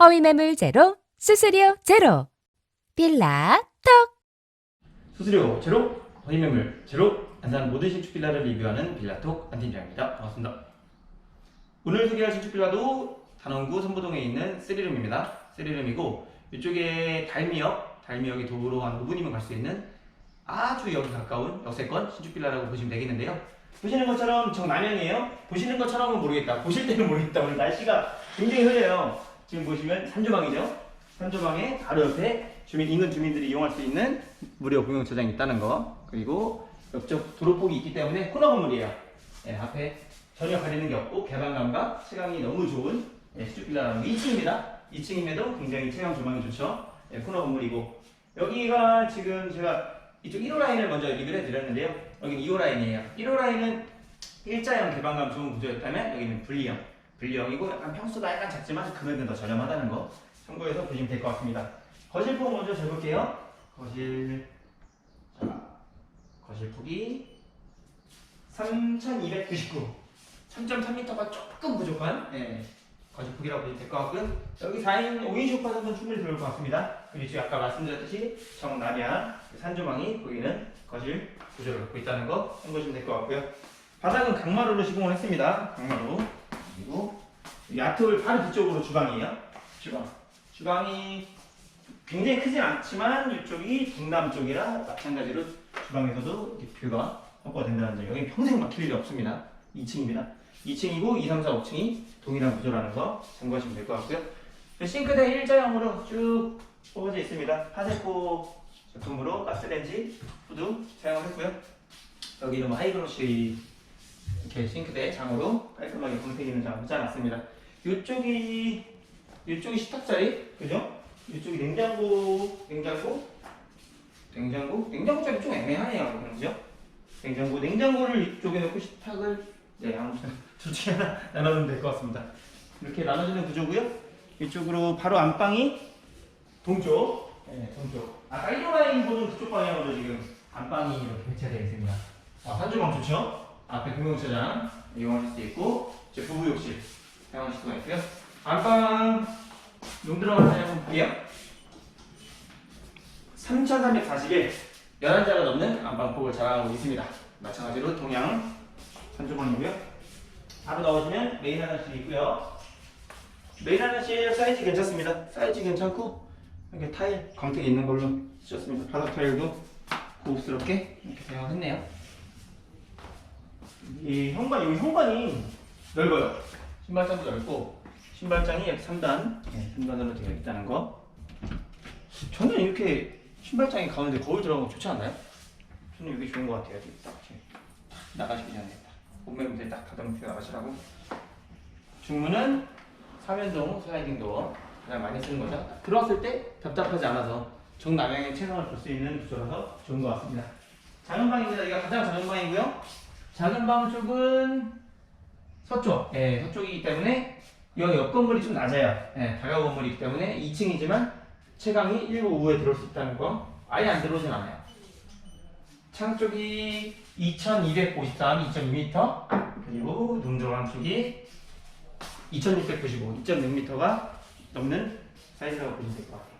허위 매물 제로, 수수료 제로. 빌라 톡. 수수료 제로, 허위 매물 제로, 안산 모든 신축 빌라를 리뷰하는 빌라톡 안팀장입니다. 반갑습니다. 오늘 소개할 신축 빌라도 단원구 선부동에 있는 3룸입니다. 3룸이고 이쪽에 달미역, 달미역이 도보로 한 5분이면 갈 수 있는 아주 여기 가까운 역세권 신축 빌라라고 보시면 되겠는데요. 보시는 것처럼 정남향이에요. 보시는 것처럼은 모르겠다. 보실 때는 모르겠다. 오늘 날씨가 굉장히 흐려요. 지금 보시면 산조망이죠. 산조망에 바로 옆에 주민 인근 주민들이 이용할 수 있는 무료 공용 저장이 있다는 거. 그리고 옆쪽 도로폭이 있기 때문에 코너 건물이에요. 예, 앞에 전혀 가리는 게 없고 개방감과 시각이 너무 좋은 예, 신축 빌라라는 거 2층입니다. 2층임에도 굉장히 체감 조망이 좋죠. 예, 코너 건물이고 여기가 지금 제가 이쪽 1호 라인을 먼저 리뷰를 해드렸는데요. 여기는 2호 라인이에요. 1호 라인은 일자형 개방감 좋은 구조였다면 여기는 분리형. 분리형이고 약간 평수가 약간 작지만 금액은 더 저렴하다는 거 참고해서 보시면 될 것 같습니다. 거실폭 먼저 재볼게요. 거실 자 거실 폭이 3,299 3.3m가 조금 부족한 예, 거실 폭이라고 보시면 될 것 같고요. 여기 4인 5인 소파 정도는 충분히 들어올 것 같습니다. 그리고 아까 말씀드렸듯이 정남향 산조망이 보이는 거실 구조를 갖고 있다는 거 참고하시면 될 것 같고요. 바닥은 강마루로 시공을 했습니다. 강마루 그리고 이 아트홀 바로 뒤쪽으로 주방이에요. 주방. 주방이 굉장히 크진 않지만 이쪽이 동남쪽이라 마찬가지로 주방에서도 뷰가 확보가 된다는 점. 여기 평생 막힐 일이 없습니다. 2층입니다. 2층이고 2, 3, 4, 5층이 동일한 구조라는 거 참고하시면 될 것 같고요. 싱크대 일자형으로 쭉 뽑아져 있습니다. 파세코 제품으로 가스레인지, 후드 사용을 했고요. 여기는 뭐 하이그로시 이렇게 싱크대 장으로 깔끔하게 공태기는 장 붙여놨습니다. 이쪽이 이쪽이 식탁자리, 그죠? 이쪽이 냉장고, 냉장고, 냉장고, 냉장고 자리 좀 애매하네요, 그죠? 냉장고, 냉장고를 이쪽에 놓고 식탁을 네 아무튼 둘 중에 하나 나눠주면 될 것 같습니다. 이렇게 나눠지는 구조고요. 이쪽으로 바로 안방이 동쪽, 네 동쪽. 아까 1호 라인 보는 그쪽 방향으로 지금 안방이 이렇게 배치되어 있습니다. 아, 산주방 좋죠? 앞에 공용차장 이용하실 수 있고 이제 부부 욕실 사용하실 수가 있고요. 안방 룸 들어가는 자리 한번 볼게요. 3,340에 11자가 넘는 안방폭을 자랑하고 있습니다. 마찬가지로 동양 산주방이고요. 바로 나오시면 메인 화장실이 있고요. 메인 화장실 사이즈 괜찮습니다. 사이즈 괜찮고 이렇게 타일 광택이 있는 걸로 쓰셨습니다. 바닥 타일도 고급스럽게 이렇게 사용했네요. 이 현관 여기 현관이 넓어요. 신발장도 넓고 신발장이 약 3단, 네, 3단으로 되어 있다는 거. 저는 이렇게 신발장이 가운데 거울 들어가면 좋지 않나요? 저는 이게 좋은 것 같아요. 딱 나가시기 전에 딱 몸매부터 딱 가다놓고 나가시라고. 중문은 사면동 슬라이딩 도어 가장 많이 쓰는 거죠. 들어왔을 때 답답하지 않아서 정남향의 체감을 볼 수 있는 구조라서 좋은 것 같습니다. 작은 방입니다. 여기가 가장 작은 방이고요. 작은 방 쪽은 서쪽, 예, 서쪽이기 때문에 여기 옆 건물이 좀 낮아요. 예, 다가구 건물이기 때문에 2층이지만 채광이 1부 5에 들어올 수 있다는 거 아예 안 들어오진 않아요. 창 쪽이 2253, 2.2m 그리고 눈 들어간 쪽이 2695, 2.6m가 넘는 사이즈라고 보시면 될 것 같아요.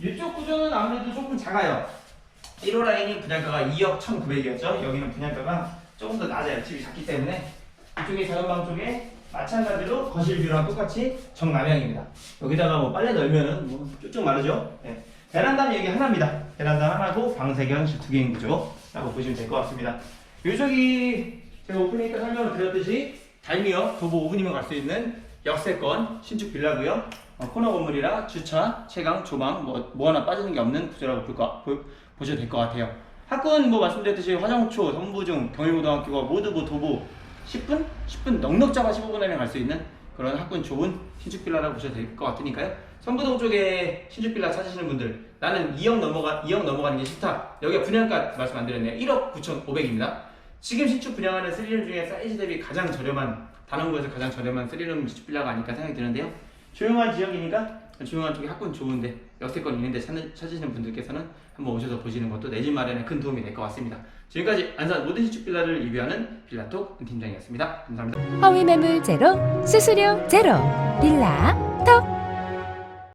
이쪽 구조는 아무래도 조금 작아요. 1호 라인이 분양가가 2억 1,900이었죠. 여기는 분양가가 조금 더 낮아요. 집이 작기 때문에 이쪽에 작은 방 쪽에 마찬가지로 거실 뷰랑 똑같이 정남향입니다. 여기다가 뭐 빨래 널면은 뭐 쭉쭉 마르죠. 네. 베란다는 여기 하나입니다. 베란다 하나고 방 3개, 두 개인 구조라고 보시면 될 것 같습니다. 요쪽이 제가 오프닝 때 설명을 드렸듯이 달미역 도보 5분이면 갈 수 있는 역세권 신축 빌라고요. 어, 코너 건물이라 주차, 채광, 조망 뭐, 뭐 하나 빠지는 게 없는 구조라고 볼 거, 보, 보셔도 될 것 같아요. 학군 뭐 말씀드렸듯이 화정초, 성부중, 경일고등학교가 모두 뭐 도보 10분? 10분 넉넉 잡아 15분 안에 갈 수 있는 그런 학군 좋은 신축 빌라라고 보셔도 될 것 같으니까요. 선부동 쪽에 신축 빌라 찾으시는 분들 나는 2억 넘어가 2억 넘어가는 게 싫다. 여기가 분양가 말씀 안 드렸네요. 1억 9,500입니다. 지금 신축 분양하는 3룸 중에 사이즈 대비 가장 저렴한 단원구에서 가장 저렴한 3룸 신축 빌라가 아닐까 생각이 드는데요. 조용한 지역이니까 조용한 쪽에 학군 좋은데 역세권 있는데 찾는, 찾으시는 분들께서는 한번 오셔서 보시는 것도 내 집 마련에 큰 도움이 될 것 같습니다. 지금까지 안산 모든 신축 빌라를 리뷰하는 빌라톡 팀장이었습니다. 감사합니다. 허위 매물 제로, 수수료 제로. 빌라